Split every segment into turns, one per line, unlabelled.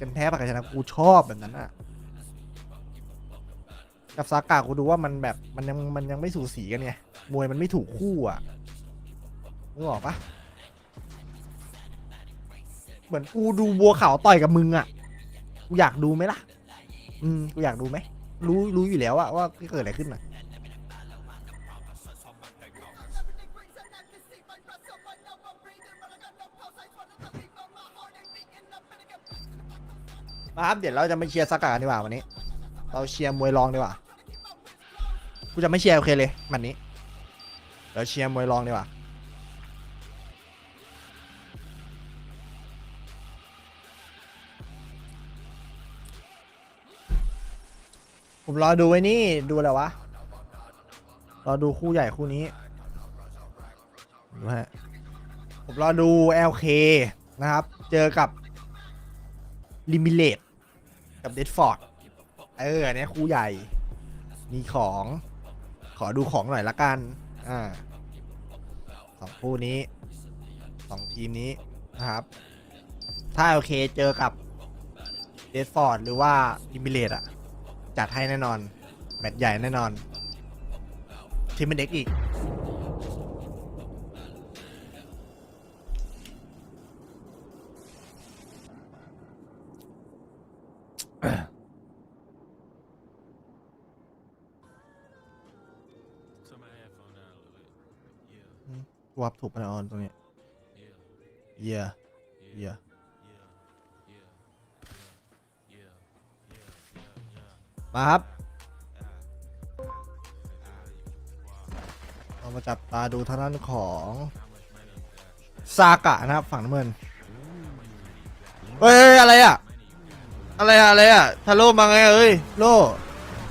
กันแท้ปากกันชนะกูชอบแบบนั้นอะกับซากากูดูว่ามันแบบมันยังมันยังไม่สูสีกันไงมวยมันไม่ถูกคู่อะนึกออกปะเหมือนกูดูบัวขาวต่อยกับมึงอะกูอยากดูไหมล่ะ อืมกูอยากดูไหมรู้รู้อยู่แล้วอะว่าเกิดอะไรขึ้นอะ มาครับเดี๋ยวเราจะมาเชียร์ซากากันดีกว่าวันนี้ เราเชียร์มวยรองดีกว่า กูจะไม่เชียร์โอเคเลยมันนี้ เราเชียร์มวยรองดีกว่าผมรอดูไว้นี่ดูอะไรวะ รอดูคู่ใหญ่คู่นี้ดูฮะผมรอดู LK นะครับ เจอกับลิมิเลต กับเดดฟอร์ดเอออันเนี้ยคู่ใหญ่ มีของ ขอดูของหน่อยละกัน อ่าสองคู่นี้สองทีมนี้นะครับ ถ้า LK เคเจอกับเดดฟอร์ดหรือว่าลิมิเลตอะจัดให้แน่นอน แมตช์ใหญ่แน่นอนทีมเป็นเด็กอีก วับถูกปะนยออนตรงนี้เยียเยียมาครับ เรามาจับตาดูทางด้านของซากะนะครับ ฝั่งน้ำเงินเฮ้ยอะไรอะ อะไรอะอะไรอะทาโร่มาไงเอ้ยโล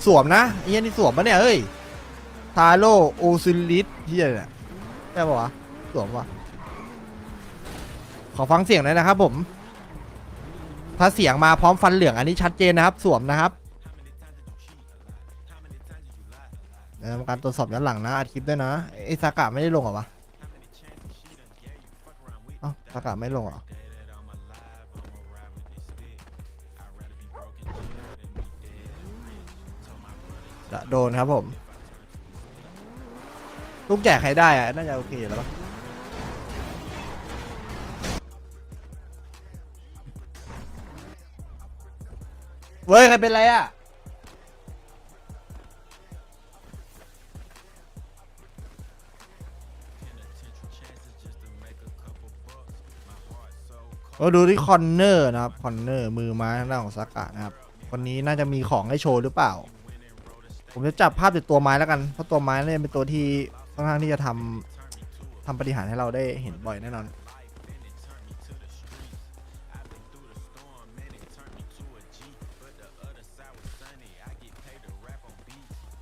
สวมนะไอ้เหี้ยนี่สวมปะเนี่ยเอ้ยทาโร่โอซิลิสเฮียเนี่ย ใช่ปะวะสวมปะขอฟังเสียงหน่อยนะครับผม ถ้าเสียงมาพร้อมฟันเหลืองอันนี้ชัดเจนนะครับ สวมนะครับเดี๋ยวทำการตรวจสอบย้อนหลังนะอัดคลิปด้วยนะไอ้ซากะไม่ได้ลงเหรอวะเอ้าซากะไม่ลงเหรอจะโดนครับผม ลูกแจกใครได้อะน่าจะโอเคอยู่แล้วปะเว้ยใครเป็นไรอะเราดูที่คอนเนอร์นะครับคอนเนอร์มือไม้ทางด้านของซากะนะครับคนนี้น่าจะมีของให้โชว์หรือเปล่า ผมจะจับภาพจากตัวไม้แล้วกัน เพราะตัวไม้เนี่ยเป็นตัวที่ ค่อนข้างที่จะทำทำปฏิหารให้เราได้เห็นบ่อยแน่นอน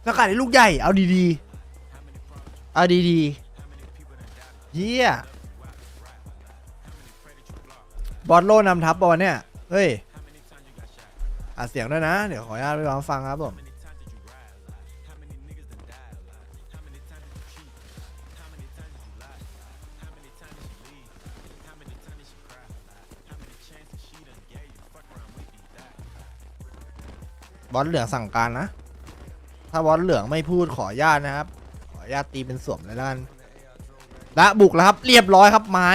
สกัดในลูกใหญ่ เอาดีๆ เอาดีๆ เยี่ยบอลโลนำทัพบอลเนี่ย เฮ้ย อัดเสียงด้วยนะ เดี๋ยวขออนุญาตไปลองฟังครับผม บอลเหลืองสั่งการนะ ถ้าบอลเหลืองไม่พูดขอญาตนะครับ ขอญาตตีเป็นสวมเลยละกันและบุกแล้วครับ เรียบร้อยครับไม้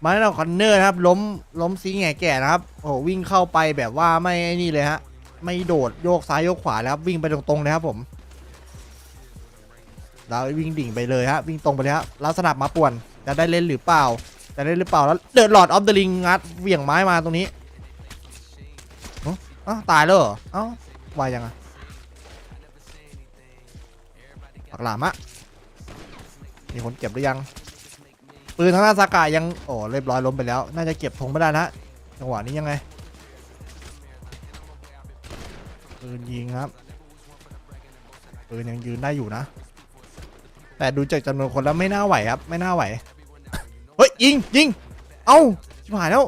ไม้เราคอนเนอร์นะครับ ล้มล้มซีแง่แก่นะครับ โอ้วิ่งเข้าไปแบบว่าไม่นี่เลยฮะ ไม่โดดโยกซ้ายโยกขวาแล้วครับวิ่งไปตรงๆเลยครับผมเราวิ่งดิ่งไปเลยฮะวิ่งตรงไปเลยฮะแล้วสนับมาป่วนจะได้เล่นหรือเปล่าจะได้หรือเปล่าแล้วเดือดหลอดออฟเดอะลิงงัดเหวี่ยงไม้มาตรงนี้ อ้าเอ้าตายแล้วเหรอเอ้าวายยังอะปักหลามอะมีคนเก็บหรือยัง ปืนทางด้านซากายัง โอ้เรียบร้อยล้มไปแล้ว น่าจะเก็บธงไม่ได้นะจังหวะนี้ยังไง ปืนยิงครับ ปืนยังยืนได้อยู่นะ แต่ดูจากจำนวนคนแล้วไม่น่าไหวครับ ไม่น่าไหว เฮ้ยยิงยิง เอ้าชิบหายแล้ว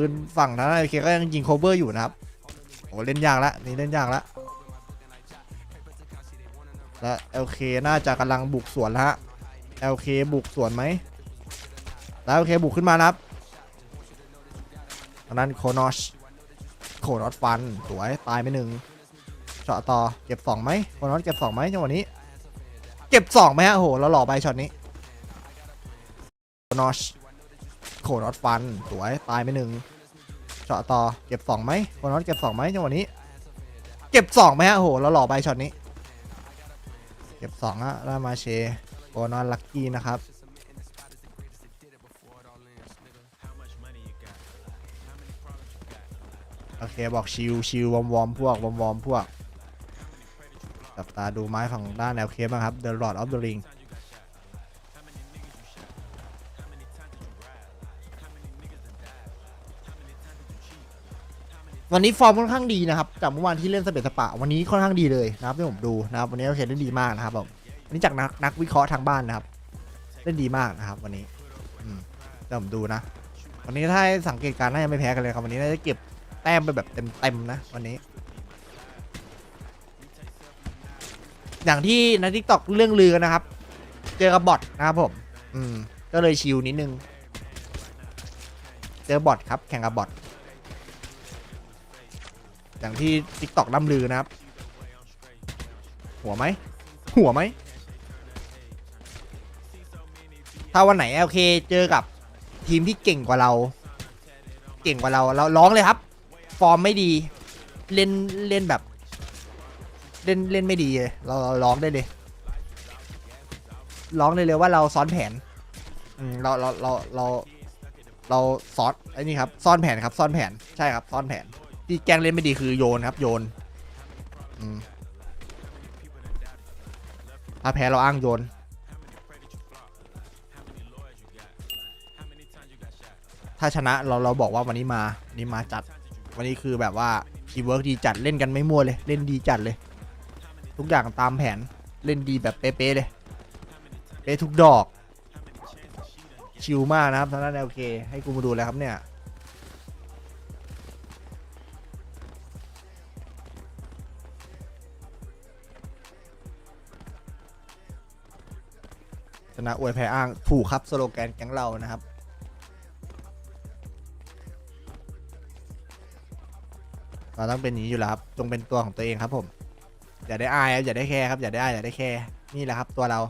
ปืนฝั่งทางด้านโอเคก็ยังยิงโคเวอร์อยู่นะครับโอ้เล่นยากแล้วนี่เล่นยากแล้วและ LK น่าจะกำลังบุกสวนแล้วฮะ LK บุกสวนไหมแล้ว LK บุกขึ้นมานะครับทางด้นโคนอชโคนอชฟันสวยตายไปหนึ่งเจาะต่อเก็บสองไหมโคนอชเก็บสองไหมจังหวะนี้ เก็บสองไหมฮะโอ้โหเราหล่อไปช็อตนี้โคนอชโคนอชฟันสวยตายไปหนึ่ง เจาะต่อเก็บสองไหมโคนอชเก็บสองไหมจังหวะนี้ เก็บสองไหมฮะโหเราหล่อไปช็อตนี้ เก็บสองฮะแล้วมาเชโคนอชลักกี้นะครับโอเคบอกชิวชิววอมวอมพวกวอมวอมพวกจับตาดูไม้ฝั่งด้านแนวเคบ้างครับ The Lord of the Ring วันนี้ฟอร์มค่อนข้างดีนะครับจากเมื่อวานที่เล่นสเปซสปะวันนี้ค่อนข้างดีเลยนะครับที่ผมดูนะครับวันนี้โอเคเล่นดีมากนะครับผมอันนี้จากนักนักวิเคราะห์ทางบ้านนะครับเล่นดีมากนะครับ วันนี้อืมแต่ผมดูนะ วันนี้ถ้าสังเกตการณ์น่าจะไม่แพ้กันเลยครับวันนี้น่าจะเก็บแต้มไปแบบเต็มๆนะ วันนี้ อย่างที่ในทิกตอกเรื่องลือนนะครับ เจอกับบอทนะครับผม อืม ก็เลยชิลนิดนึง เจอบอทครับ แข่งกับบอท อย่างที่ทิกตอกล่ำลือนะครับ หัวไหม หัวไหม ถ้าวันไหนโอเคเจอกับทีมที่เก่งกว่าเรา เก่งกว่าเราเราร้องเลยครับ ฟอร์มไม่ดี เล่นเล่นแบบ เล่นเล่นไม่ดีเลยเราเราร้องได้เลยร้องได้เลยว่าเราซ้อนแผนเราเราเราเราเราซ้อนไอ้นี่ครับ ซ่อนแผนครับ ซ่อนแผนใช่ครับ ซ่อนแผน ที่แกล้งเล่นไม่ดีคือโยนครับ โยนอืมถ้าแพ้เราอ้างโยน ถ้าชนะเราเราบอกว่าวันนี้มานนี้มาจัด วันนี้คือแบบว่าทีเวิร์กดีจัดเล่นกันไม่มั่วเลย เล่นดีจัดเลย ทุกอย่างตามแผนเล่นดีแบบเป๊ะๆเลย เป๊ะทุกดอก ชิลมากนะครับทางด้านโอเค ให้กูมาดูแล้วครับเนี่ย นะอวยแพ้อ้างถูกครับสโลแกนแก๊งเรานะครับ เราต้องเป็นอย่างนี้อยู่แล้วครับจงเป็นตัวของตัวเองครับผม อย่าได้อายครับอย่าได้แคร์ครับอย่าได้อายอย่าได้แคร์นี่แหละครับตัวเรา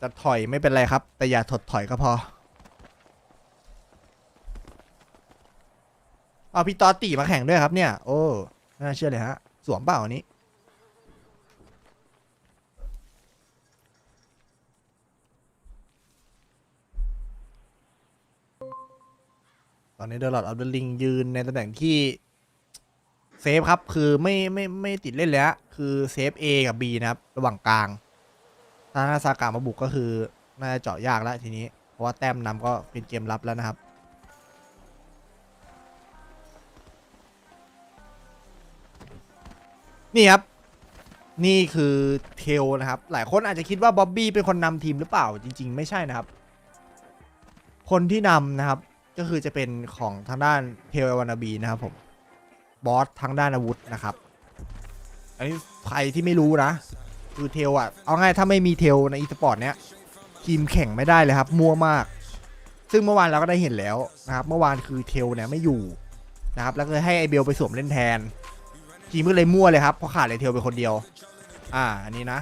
จะถอยไม่เป็นไรครับ แต่อย่าถดถอยก็พอเอาพี่ตอตตีมาแข่งด้วยครับเนี่ย โอ้ น่าเชื่อเลยฮะ สวมเปล่าอันนี้ ตอนนี้เดอะลอดออฟเดอะลิงยืนในตำแหน่งที่เซฟครับ คือไม่ไม่ไม่ติดเล่นเลยฮะคือเซฟ A กับ B นะครับ ระหว่างกลางถ้าหน้าซากามาบุกก็คือ น่าจะเจาะยากแล้วทีนี้ เพราะว่าแต้มนำก็เป็นเกมรับแล้วนะครับ นี่ครับ นี่คือเทลนะครับ หลายคนอาจจะคิดว่าบ๊อบบี้เป็นคนนำทีมหรือเปล่าจริง ๆ ไม่ใช่นะครับ คนที่นำนะครับ ก็คือจะเป็นของทางด้านเทลวานาบีนะครับผมบอสทางด้านอาวุธนะครับ อันนี้ใครที่ไม่รู้นะ คือเทลอะเอาง่ายถ้าไม่มีเทลในอีสปอร์ตเนี้ยทีมแข่งไม่ได้เลยครับ มั่วมาก ซึ่งเมื่อวานเราก็ได้เห็นแล้วนะครับ เมื่อวานคือเทลเนี่ยไม่อยู่นะครับ แล้วก็ให้ไอเบลไปสวมเล่นแทน ทีมก็เลยมั่วเลยครับเพราะขาดไอเทลไปคนเดียว อ่าอันนี้นะ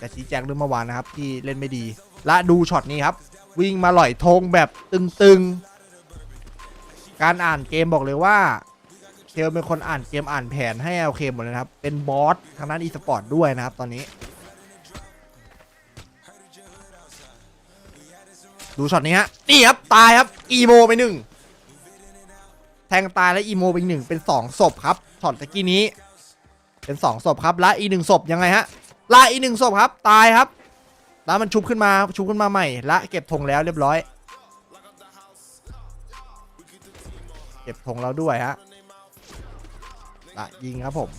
จะชี้แจงเรื่องเมื่อวานนะครับ ที่เล่นไม่ดี และดูช็อตนี้ครับ วิ่งมาหล่อยธงแบบตึงๆ การอ่านเกมบอกเลยว่าเทลเป็นคนอ่านเกมอ่านแผนให้โอเคหมดเลยครับ เป็นบอสทางด้านอีสปอร์ตด้วยนะครับตอนนี้ ดูช็อตนี้ฮะนี่ครับ ตายครับอีโมไปหนึ่งแทงตายและอีโมไปหนึ่งเป็นสองศพครับช็อตตะกี้นี้ เป็นสองศพครับและอีกหนึ่งศพยังไงฮะละอีกหนึ่งศพครับ ตายครับ แล้วมันชุบขึ้นมาชุบขึ้นมาใหม่และเก็บธงแล้วเรียบร้อย เก็บธงแล้วด้วยฮะละยิงครับผม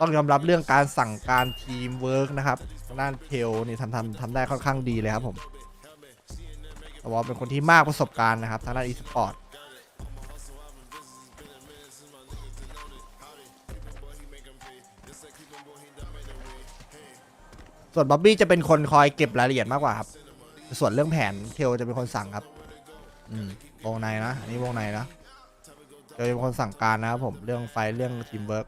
ต้องยอมรับเรื่องการสั่งการทีมเวิร์กนะครับด้านเทลนี่ทำทำทำได้ค่อนข้างดีเลยครับผมแต่ว่าเป็นคนที่มากประสบการณ์นะครับทางด้านอีสปอร์ต ส่วนบ๊อบบี้จะเป็นคนคอยเก็บรายละเอียดมากกว่าครับ ส่วนเรื่องแผนเทลจะเป็นคนสั่งครับอืมวงในนะอันนี้วงในนะเทลจะเป็นคนสั่งการนะครับผมเรื่องไฟเรื่องทีมเวิร์ก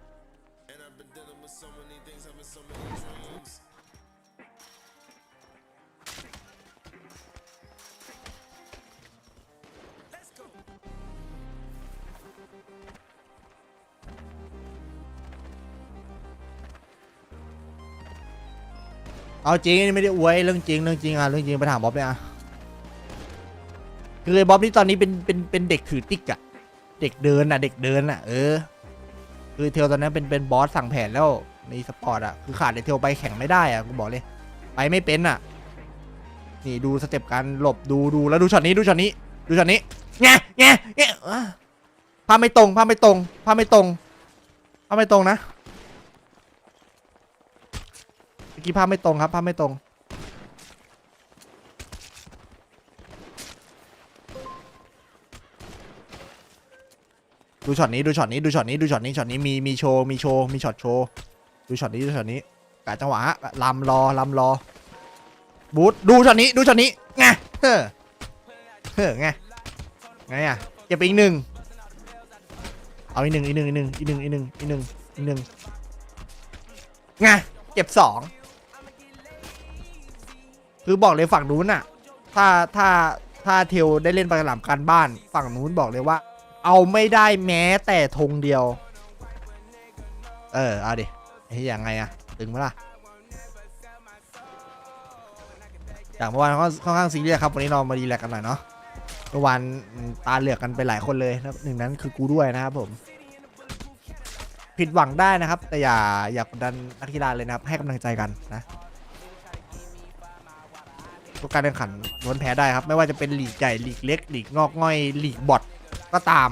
เอาจริงไม่ได้อวยเรื่องจริงเรื่องจริงอะเรื่องจริงไปถามบ๊อบเลยอะคือบ๊อบนี่ตอนนี้เป็นเป็นเป็นเด็กถือติ๊กอะเด็กเดินอะ เด็กเดินอะเออคือเทลตอนนั้นเป็นเป็นบอสสั่งแผนแล้วในสปอร์ตอะคือขาดไอเทลไปแข่งไม่ได้อะกูบอกเลย ไปไม่เป็นอะนี่ดูสเต็ปการหลบดูดูแล้วดูช็อตนี้ดูช็อตนี้ ดูช็อตนี้แง่แง่แง่ภาพไม่ตรงภาพไม่ตรงภาพไม่ตรงภาพไม่ตรงนะ เมื่อ กี้ภาพไม่ตรงครับภาพไม่ตรง ดูช็อตนี้ดูช็อตนี้ดูช็อตนี้ดูช็อตนี้ช็อตนี้มีมีโชว์มีโชว์มีช็อตโชว์ดูช็อตนี้ดูช็อตนี้กะจังหวะลำรอลำรอบูทดูช็อตนี้ดูช็อตนี้ไงเฮ้อเฮ้อไงไงอะเก็บไปอีกหนึ่งเอาอีกหนึ่งอีกหนึ่งอีกหนึ่งอีกหนึ่งอีกหนึ่งอีกหนึ่งอีกหนึ่งไงเก็บสอง คือบอกเลยฝั่งนู้นน่ะถ้าถ้าถ้าเทลได้เล่นประหลามการบ้าน ฝั่งนู้นบอกเลยว่า เอาไม่ได้แม้แต่ธงเดียว เออเอาดิไอ้ยยังไงอะตึงไหมล่ะจากเมื่อวานค่อนค่อนข้างซีเรียสครับวันนี้เรามาดีแลกกันหน่อยเนาะเมื่อวานตาเหลือกกันไปหลายคนเลยนะหนึ่งนั้นคือกูด้วยนะครับผม ผิดหวังได้นะครับ แต่อย่าอย่ากดดันนักกีฬาเลยนะครับให้กำลังใจกันนะ ทุกการแข่งขันล้วนแพ้ได้ครับ ไม่ว่าจะเป็นหลีกใหญ่ลีกเล็กหลีกงอกง่อยหลีกบอทก็ตาม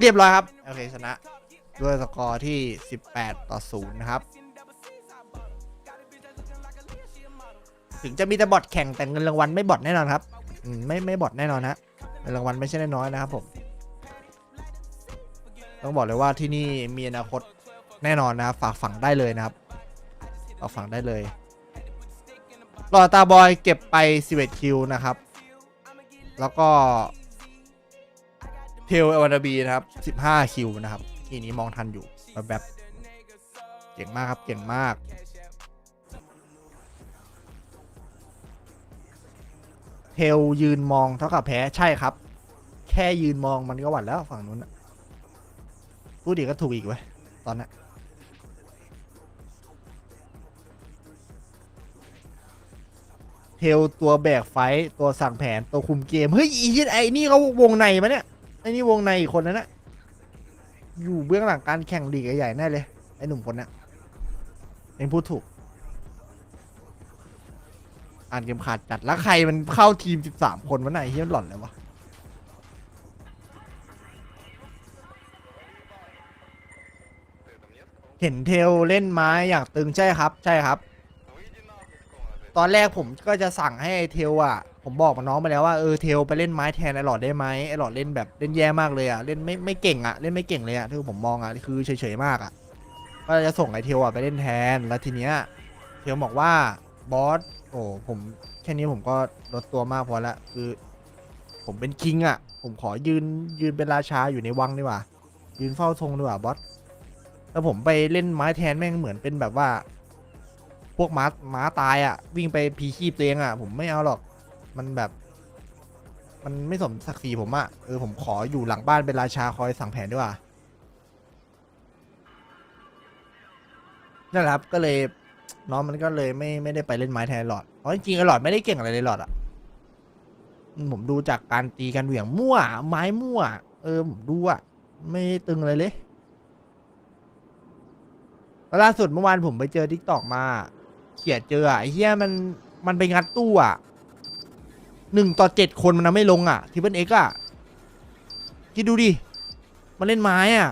เรียบร้อยครับโอเคชนะด้วยสกอร์ที่ 18 ต่อ 0 นะครับ ถึงจะมีแต่บอทแข่งแต่เงินรางวัลไม่บอทแน่นอนครับไม่ไม่บอทแน่นอนฮะเงินรางวัลไม่ใช่น้อยนะครับผม ต้องบอกเลยว่าที่นี่มีอนาคตแน่นอนนะครับฝากฝังได้เลยนะครับฝากฝังได้เลย หลอตาบอยเก็บไป 11 คิวนะครับ แล้วก็เทลเอวานาบีนะครับ 15 คิวนะครับทีนี้มองทันอยู่แบบเก่งมากครับเก่งมากเทลยืนมองเท่ากับแพ้ใช่ครับ แค่ยืนมองมันก็หวั่นแล้วฝั่งนู้นพูดดีก็ถูกอีกเว้ยตอนนั้น ทลตัวแบกไฟตัวสั่งแผนตัวคุมเกม เฮ้ยอีเหี้ยไอ้นี่เขาวงในมะเนี่ยไอ้นี่วงในอีกคนนั้นนะอยู่เบื้องหลังการแข่งลีกใหญ่ๆแน่เลยไอ้หนุ่มคนนั้นเองพูดถูก อ่านเกมขาดจัดแล้วใครมันเข้าทีม 13 คนวะไหนเฮียหล่อนเลยวะเห็นเทลเล่นไม้อย่างตึงใช่ครับ ใช่ครับ ตอนแรกผมก็จะสั่งให้ไอ้เทลอะ ผมบอกกับน้องไปแล้วว่าเออเทลไปเล่นไม้แทนไอหลอดได้ไหมไอหลอดเล่นแบบเล่นแย่มากเลยอะเล่นไม่ไม่เก่งอะเล่นไม่เก่งเลยอะที่ผมมองอะคือเฉยๆมากอะก็จะส่งไอเทลอะไปเล่นแทนแล้วทีเนี้ยเทลบอกว่าบอสโอ้ผมแค่นี้ผมก็ลดตัวมากพอละคือ ผมเป็นคิงอะ ผมขอยืนยืนเป็นราชาอยู่ในวังดีกว่า ยืนเฝ้าธงดีกว่าบอสแล้วผมไปเล่นไม้แทนแม่งเหมือนเป็นแบบว่า พวกม้าม้าตายอะ วิ่งไปพีชีพตัวเองอะ ผมไม่เอาหรอก มันแบบ มันไม่สมศักดิ์ศรีผมอะเออผมขออยู่หลังบ้านเป็นราชาคอยสั่งแผนดีกว่านั่นแหละครับก็เลยน้องมันก็เลยไม่ไม่ได้ไปเล่นไม้แทนหลอดเพราะจริงๆไอ้หลอดไม่ได้เก่งอะไรเลยหลอดอะผมดูจากการตีกันเหวี่ยงมั่ว ไม้มั่ว เออผมดูอะไม่ตึงเลยแล้วล่าสุดเมื่อวานผมไปเจอทิกตอกมา ขียดเจออะไอ้เหี้ยมันมันไปงัดตู้อะหนึ่งต่อเจ็ดคนมันไม่ลงอะทิปเปิลเอ็กอะคิดดูดิมันเล่นไม้อะ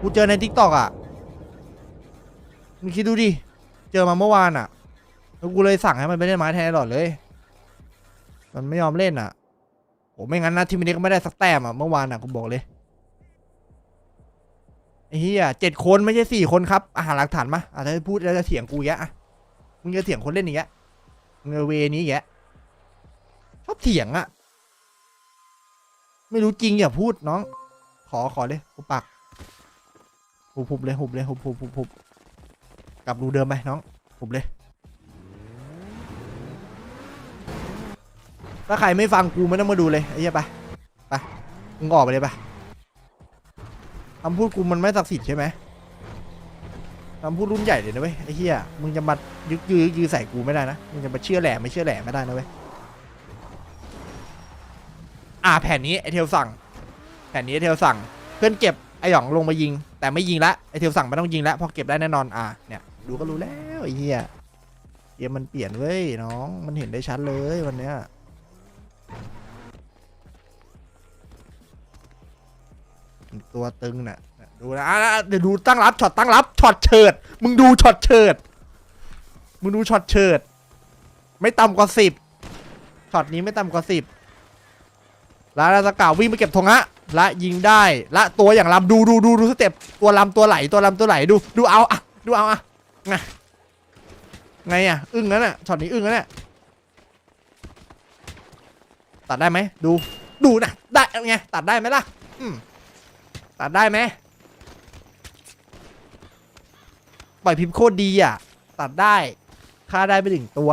กูเจอในทิกตอกอะมึงคิดดูดิเจอมาเมื่อวานอะแล้วกูเลยสั่งให้มันไปเล่นไม้แทนตลอดเลย มันไม่ยอมเล่นอะโอ้ไม่งั้นนะทีมนี้ก็ไม่ได้สักแต้มอะเมื่อวานอะกูบอกเลยไอ้เหี้ยเจ็ดคนไม่ใช่สี่คนครับอาหารหลักฐานมาอาจจะพูดแล้วจะเถียงกูแยะอะ มึงจะเถียงคนเล่นอีกแยะมึงจะเวนี้อีกแยะชอบเถียงอะไม่รู้จริงอย่าพูดน้อง ขอขอเลยหุบปากหุบหุบเลยหุบเลยหุบหุบหุบหุบกลับรูเดิมไปน้องหุบเลย ถ้าใครไม่ฟังกูไม่ต้องมาดูเลยไอ้เหี้ยไปไปมึงออกไปเลยไปคำพูดกูมันไม่ศักดิ์สิทธิ์ใช่ไหม คำพูดรุ่นใหญ่เลยนะเว้ยไอ้เหี้ยมึงจะมายึกยือยือใส่กูไม่ได้นะมึงจะมาเชื่อแหล่ไม่เชื่อแหล่ไม่ได้นะเว้ยอ่าแผ่นนี้ไอเทลสั่ง แผ่นนี้ไอเทลสั่ง เพื่อนเก็บไอหยองลงมายิง แต่ไม่ยิงละไอเทลสั่งไม่ต้องยิงละพราะเก็บได้แน่นอนอ่าเนี่ยดูก็รู้แล้วไอ้เหี้ยเกมมันเปลี่ยนเว้ยน้องมันเห็นได้ชัดเลยวันเนี้ยตัวตึงนะน่ะ ดูนะอะเดี๋ยวดูตั้งรับช็อตตั้งรับช็อตเฉิด มึงดูช็อตเฉิด มึงดูช็อตเฉิด ไม่ต่ำกว่าสิบช็อตนี้ไม่ต่ำกว่าสิบแล้วราสกาววิ่งไปเก็บธงฮะละยิงได้ละตัวอย่างลำดูดูดูดูสเต็ปตัวลำตัวไหลตัวลำตัวไหลดูดูเอาอะดูเอาอะไงไงอะอึ้งนั้นอะช็อตนี้อึ้งนั้นอะตัดได้ไหมดูดูนะได้ไงตัดได้ไหมล่ะอืมตัดได้ไหม ปล่อยพิมพ์โคตรดีอะ ตัดได้ค่าได้ไปถึงตัว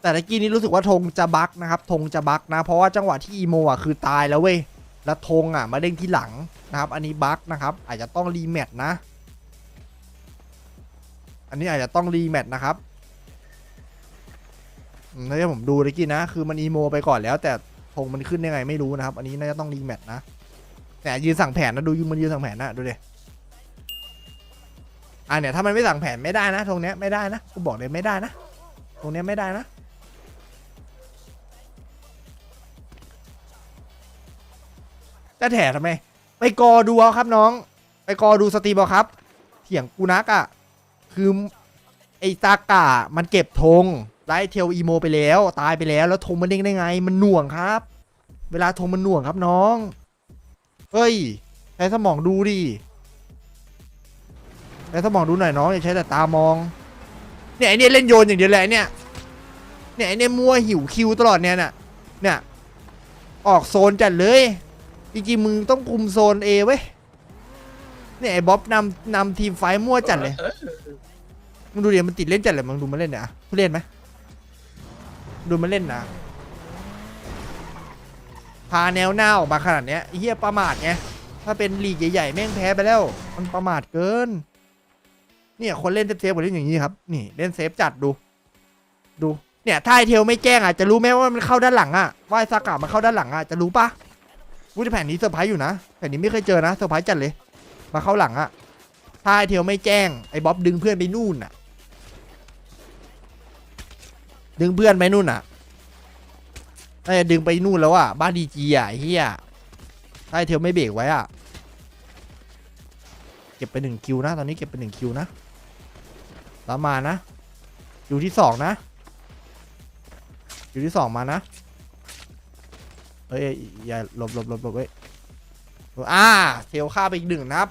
แต่ตะกี้นี้รู้สึกว่าธงจะบักนะครับธงจะบักนะ เพราะว่าจังหวะที่อีโมอะคือตายแล้วเว้ยแล้วธงอะมาเด้งที่หลังนะครับ อันนี้บักนะครับ อาจจะต้องรีแมตช์นะ อันนี้อาจจะต้องรีแมตช์นะครับอืมถ้าผมดูตะกี้นะ คือมันอีโมไปก่อนแล้ว แต่ธงมันขึ้นยังไงไม่รู้นะครับ อันนี้น่าจะต้องรีแมตช์นะ แต่ยืนสั่งแผนนะดูยืนมันยืนสั่งแผนนะดูดิอ่าเนี่ยถ้ามันไม่สั่งแผนไม่ได้นะธงเนี้ยไม่ได้นะกูบอกเลยไม่ได้นะธงเนี้ยไม่ได้นะจะแถทำไมไปกอดูเอาครับน้อง ไปกอดูสตรีมเอาครับ เถียงกูนักอะ่ะคือไอ้ตากามันเก็บธงไล่เทลอีโมไปแล้ว ตายไปแล้วแล้วธงมันเด้งได้ไง มันหน่วงครับ เวลาธงมันหน่วงครับน้อง เฮ้ย ใช้สมองดูดิ ใช้สมองดูหน่อยน้องอย่าใช้แต่ตามอง เนี่ยไอเนี่ยเล่นโยนอย่างเดียวเลยไอ้เนี่ย เนี่ยไอเนี่ยมัวหิวคิวตลอดเนี่ยน่ะ เนี่ย ออกโซนจัดเลย จริงๆมึงต้องคุมโซนเอเว้ย เนี่ยไอบ๊อบนำนำทีมไฟมั่วจัดเลย มึงดูเดี๋ยวมันติดเล่นจัดเลยมึงดูมันเล่นเนี่ยอะทุเล่นไหมดูมันเล่นนะ พาแนวหน้าออกมาขนาดเนี้ยไอ้เฮียประมาทไงถ้าเป็นลีกใหญ่ๆแม่งแพ้ไปแล้ว มันประมาทเกิน เนี่ยคนเล่นเซฟๆกว่าเล่นอย่างนี้ครับ นี่เล่นเซฟจัดดู ดูเนี่ยถ้าไอเทลไม่แจ้งอะจะรู้ไหมว่ามันเข้าด้านหลังอะว่าซากามันเข้าด้านหลังอะจะรู้ปะวุ้ยแผ่นนี้เซอร์ไพรส์อยู่นะแผ่นนี้ไม่เคยเจอนะเซอร์ไพรส์จัดเลย มาเข้าหลังอะถ้าไอเทลไม่แจ้งไอ้บ๊อบดึงเพื่อนไปนู่นอะ ดึงเพื่อนไปนู่นอะ น่าจะดึงไปนู่นแล้วอะ บ้านดีจีอะไอเฮียถ้าไอเทลไม่เบรกไว้อะ เก็บไปหนึ่งคิวนะ ตอนนี้เก็บไปหนึ่งคิวนะแล้วมานะ อยู่ที่สองนะ อยู่ที่สองมานะเฮ้ยอย่าหลบหลบหลบหลบเว้ยอ่าเทลฆ่าไปอีกหนึ่งนะครับ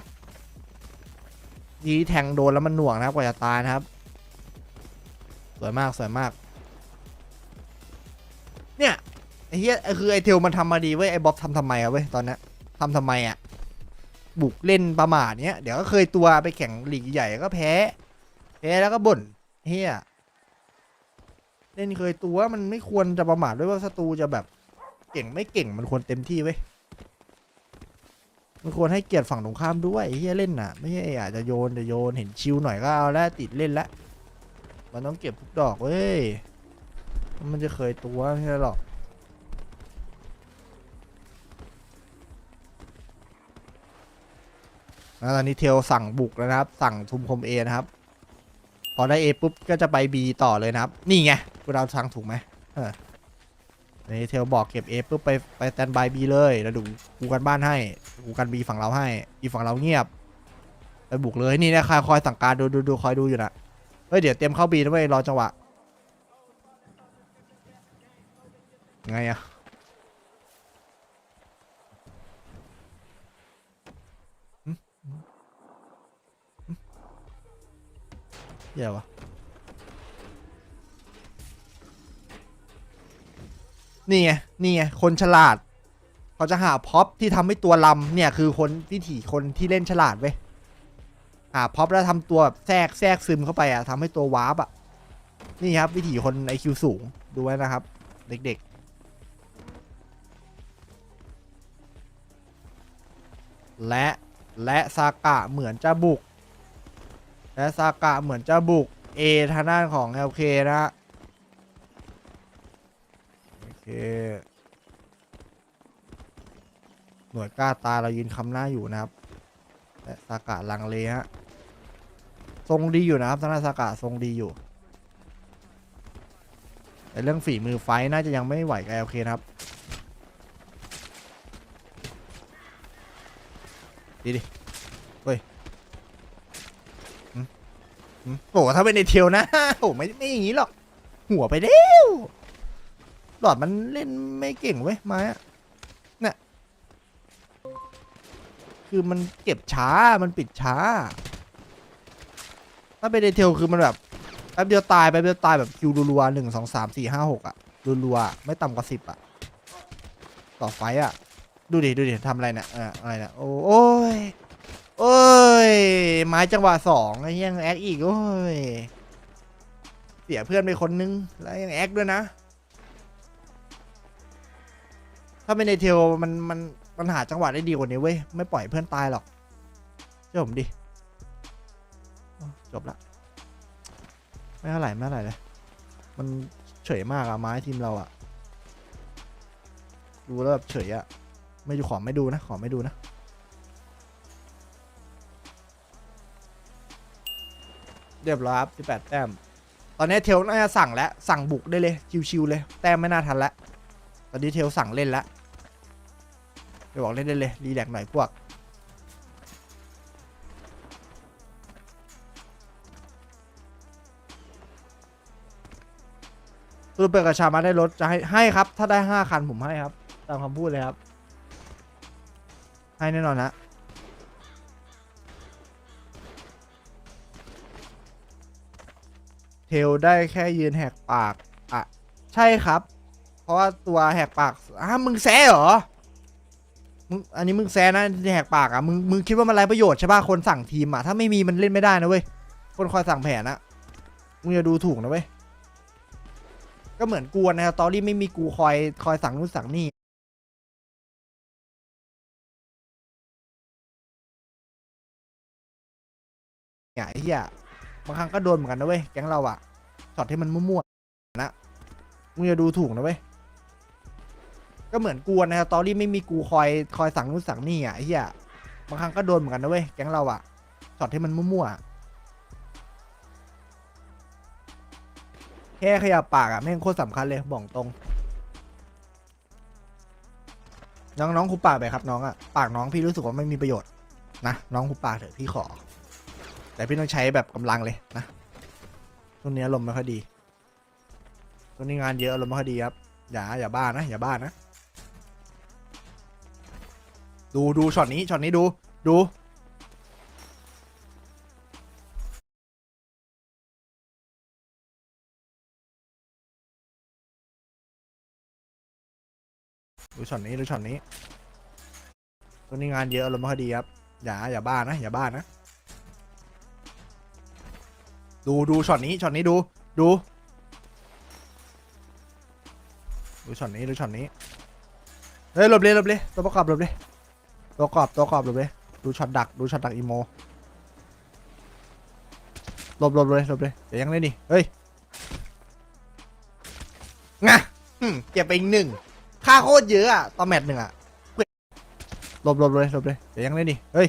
ยีแทงโดนแล้วมันหน่วงนะครับกว่าจะตายนะครับ สวยมากสวยมาก ไอ้เหี้ยคือไอ้เทลมันทำมาดีเว้ยไอ้บ๊อบทำทำไมอะเว้ยตอนนี้ทำทำไมอะบุกเล่นประมาทเนี้ยเดี๋ยวก็เคยตัวไปแข่งลีกใหญ่ก็แพ้แพ้แล้วก็บ่นเฮียเล่นเคยตัวมันไม่ควรจะประมาทด้วยว่าศัตรูจะแบบเก่งไม่เก่งมันควรเต็มที่เว้ยมันควรให้เกียรติฝั่งตรงข้ามด้วยเฮียเล่นน่ะ ไม่ใช่อาจจะโยนจะโยนเห็นชิวหน่อยก็เอาแล้วติดเล่นละมันต้องเก็บทุกดอกเว้ยมันจะเคยตัวไม่ใช่หรอก แล้วตอนนี้เทลสั่งบุกแล้วนะครับ สั่งทุมคมเอนะครับ พอได้ A ปุ๊บก็จะไป B ต่อเลยนะครับ นี่ไงกูเราทางถูกไหมเออนี่เทลบอกเก็บ A ปุ๊บไปไปแตนบาย B เลยแล้วดูกูกันบ้านให้กูกัน B ฝั่งเราให้ อีฝั่งเราเงียบไปบุกเลยนี่นะคอยคอยสั่งการดูดูดูคอยดูอยู่นะเฮ้ยเดี๋ยวเตรียมเข้า B นะเว้ยรอจังหวะไงอะ เหี้ยวะนี่ไงนี่ไงคนฉลาดเขาจะหาพ็อปที่ทำให้ตัวลำเนี่ยคือคนวิถีคนที่เล่นฉลาดเว้ยหาพ็อปแล้วทำตัวแบบแทรกแทรกซึมเข้าไปอะทำให้ตัววาร์ปอะนี่ครับ วิถีคนไอคิวสูงดูไว้นะครับ เด็กๆ และและซากะเหมือนจะบุก และซากะเหมือนจะบุก A ทางด้านของ LK นะฮะโอเคหน่วยกล้าตาเรายืนคำหน้าอยู่นะครับและซากะลังเลฮะทรงดีอยู่นะครับทางด้านซากะทรงดีอยู่แต่เรื่องฝีมือไฟน่าจะยังไม่ไหวกับ LK นะครับดีดิ เฮ้ยอืมอืม โอ้ถ้าเป็นในเทลนะโอ้ไม่ไม่อย่างนี้หรอก หัวไปเร็วหลอดมันเล่นไม่เก่งเว้ยไม้อะเนี่ยคือมันเก็บช้ามันปิดช้า ถ้าเป็นในเทลคือมันแบบแป๊บเดียวตายแป๊บเดียวตายแบบคิวรัวๆหนึ่งสองสามสี่ห้าหกอะรัวๆไม่ต่ำกว่าสิบอะต่อไฟอะดูดิดูดิทำอะไรเนี่ยเอออะไรเนี่ยโอ้โอ้ย โอ้ยไม้จังหวะสองไอ้ยังแอคอีกโอ้ยเสียเพื่อนไปคนนึง แล้วยังแอคด้วยนะ ถ้าเป็นในเทลมันมันมันหาจังหวะได้ดีกว่านี้เว้ย ไม่ปล่อยเพื่อนตายหรอกเชื่อผมดิ จบละ ไม่เท่าไหร่ไม่เท่าไหร่เลย มันเฉยมากอะไม้ทีมเราอะดูแล้วแบบเฉยอะไม่ดูขอไม่ดูนะ ขอไม่ดูนะ เรียบร้อยครับ18แต้ม ตอนนี้เทลน่าจะสั่งแล้ว สั่งบุกได้เลย ชิวๆเลย แต้มไม่น่าทันแล้วตอนนี้เทลสั่งเล่นแล้วไปบอกเล่นได้เลย รีแลกหน่อยพวกสรุปเปิดกระชามาได้รถจะให้ให้ครับ ถ้าได้ห้าคันผมให้ครับ ตามคำพูดเลยครับ ให้แน่นอนฮะ เทลได้แค่ยืนแหกปาก อะ ใช่ครับ เพราะว่าตัวแหกปากอะมึงแซะเหรอมึงอันนี้มึงแซะนะแหกปากอะมึงมึงคิดว่ามันไรประโยชน์ใช่ป่ะคนสั่งทีมอะถ้าไม่มีมันเล่นไม่ได้นะเว้ยคนคอยสั่งแผนนะมึงอย่าดูถูกนะเว้ยก็เหมือนกวนะครับตอรี่ไม่มีกูคอยคอยสั่งนู่นสั่งนี่เนี่ยไอ้เหี้ย บางครั้งก็โดนเหมือนกันนะเว้ย แก๊งเราอะช็อตที่มันมั่วๆนะมึงอย่าดูถูกนะเว้ย ก็เหมือนกวนนะครับตอรี่ไม่มีกูคอยคอยสั่งนู่นสั่งนี่อะไอ้เหี้ย บางครั้งก็โดนเหมือนกันนะเว้ย แก๊งเราอะช็อตที่มันมั่วๆแค่ขยับปากอะแม่งโคตรสำคัญเลยบอกตรง น้องน้องคุบปากไปครับน้องอะปากน้องพี่รู้สึกว่าไม่มีประโยชน์นะน้องคุบปากเถอะพี่ขอ แต่พี่ต้องใช้แบบกำลังเลยนะช่วงนี้อารมณ์ไม่ค่อยดีช่วงนี้งานเยอะอารมณ์ไม่ค่อยดีครับ อย่าอย่าบ้านะ อย่าบ้านะ ดูดูช็อตนี้ช็อตนี้ดูดูดูช็อตนี้ดูช็อตนี้ช่วนี้งานเยอะอารมณ์ไม่ค่อยดีครับ อย่าอย่าบ้านะ อย่าบ้านะ ดูดูช็อตนี้ช็อตนี้ดูดูดูช็อตนี้ดูช็อตนี้เฮ้ยหลบเลยหลบเลยตัวประกอบหลบเลยตัวประกอบตัวประกอบหลบเลยดูช็อตดักดูช็อตดักอีโมหลบหลบเลยหลบเลยเดี๋ยวยังเล่นดิเฮ้ยงะเก็บไปอีกหนึ่งค่าโคตรเยอะอะต่อแมตช์หนึ่งอะหลบหลบเลยหลบเลยเดี๋ยวยังเล่นดิเฮ้ย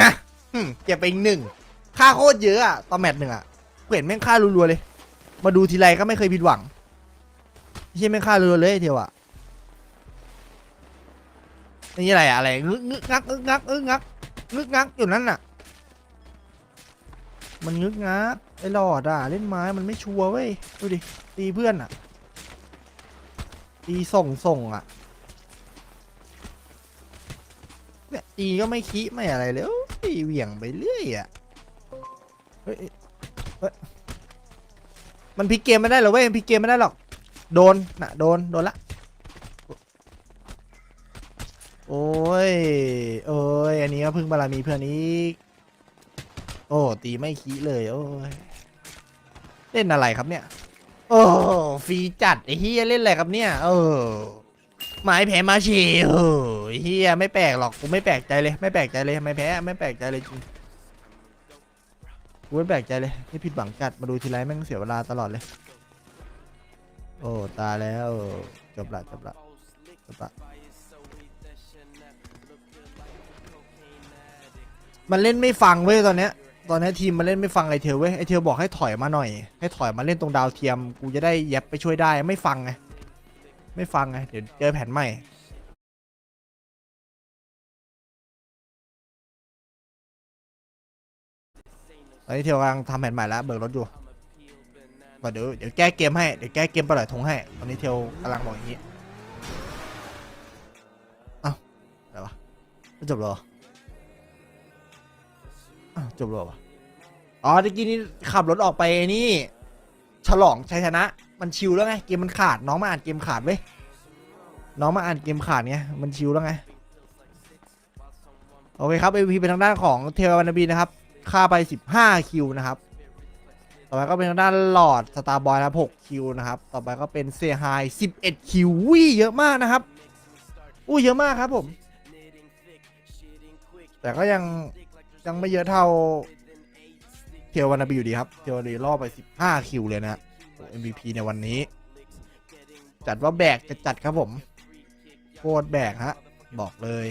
งะ อืมเก็บไปอีกหนึ่งค่าโคตรเยอะอะต่อแมตช์หนึ่งอะเห็นแม่งค่ารัวๆเลย มาดูทีไรก็ไม่เคยผิดหวังไม่ใช่แม่งค่ารัวๆเลยเทียวอะนี่อะไรอะอะไรงึกงึกงักงึกงักงึกงักงึกงักอยู่นั่นน่ะ มันงึกงักไอ้หลอดอะเล่นไม้มันไม่ชัวร์เว้ยดูดิตีเพื่อนอะตีส่งส่งอะเนี่ยตีก็ไม่คิไม่อะไรเลย เหวี่ยงไปเรื่อยอะเฮ้ยเฮ้ยมันพลิกเกมไม่ได้หรอเว้ยพลิกเกมไม่ได้หรอก โดนน่ะโดน โดนละ โอ้ย โอ้ย อันนี้ก็เพึ่งบารมีเพื่อนอีกโอ้ ตีไม่ขี้เลย โอ้ย เล่นอะไรครับเนี่ย โอ้ฟรีจัดไอ้เฮียเล่นอะไรครับเนี่ย เออ หมายแพ้มาเชีเออไอ้เฮียไม่แปลกหรอกกูไม่แปลกใจเลย ไม่แปลกใจเลยไม่แพ้ไม่แปลกใจเลยจริงกูไม่แปลกใจเลยนี่ผิดหวังจัดมาดูทีไรแม่งเสียเวลาตลอดเลย โอ้ตายแล้วจบละจบละจบละมันเล่นไม่ฟังเว้ยตอนเนี้ยตอนนี้ทีมมันเล่นไม่ฟังไอเทลเว้ยไอเทลบอกให้ถอยมาหน่อย ให้ถอยมาเล่นตรงดาวเทียม กูจะได้แยบไปช่วยได้ไม่ฟังไง ไม่ฟังไง เดี๋ยวเจอแผนใหม่ตอนนี้เทลกำลังทำแผนใหม่แล้วเบิกรถอยู่บอกเดี๋ยวเดี๋ยวแก้เกมให้ เดี๋ยวแก้เกมปล่อยทงให้ ตอนนี้เทลกำลังบอกอย่างนี้ เอ้าอะไรวะไม่จบหรออ้าวจบแล้วเหรอวะอ๋อตะกี้นี้ขับรถออกไปนี่ ฉลองชัยชนะ มันชิลแล้วไงเกมมันขาดน้องมาอ่านเกมขาดเว้ยน้องมาอ่านเกมขาดไงมันชิลแล้วไงโอเคครับ MVP เป็นทางด้านของเทวันนบีนะครับค่าไป 15 คิวนะครับ ต่อไปก็เป็นทางด้านหลอดสตาร์บอยนะครับ6คิวนะครับ ต่อไปก็เป็นเซฮาย11 คิวอุ้ยเยอะมากนะครับอุ้เยอะมากครับผม แต่ก็ยังยังไม่เยอะเท่าเทววานาบีอยู่ดีครับ เทววานาบีล่อไป 15 คิวเลยนะฮะ MVP ในวันนี้ จัดว่าแบกจะจัดครับผม โคตรแบกฮะ บอกเลย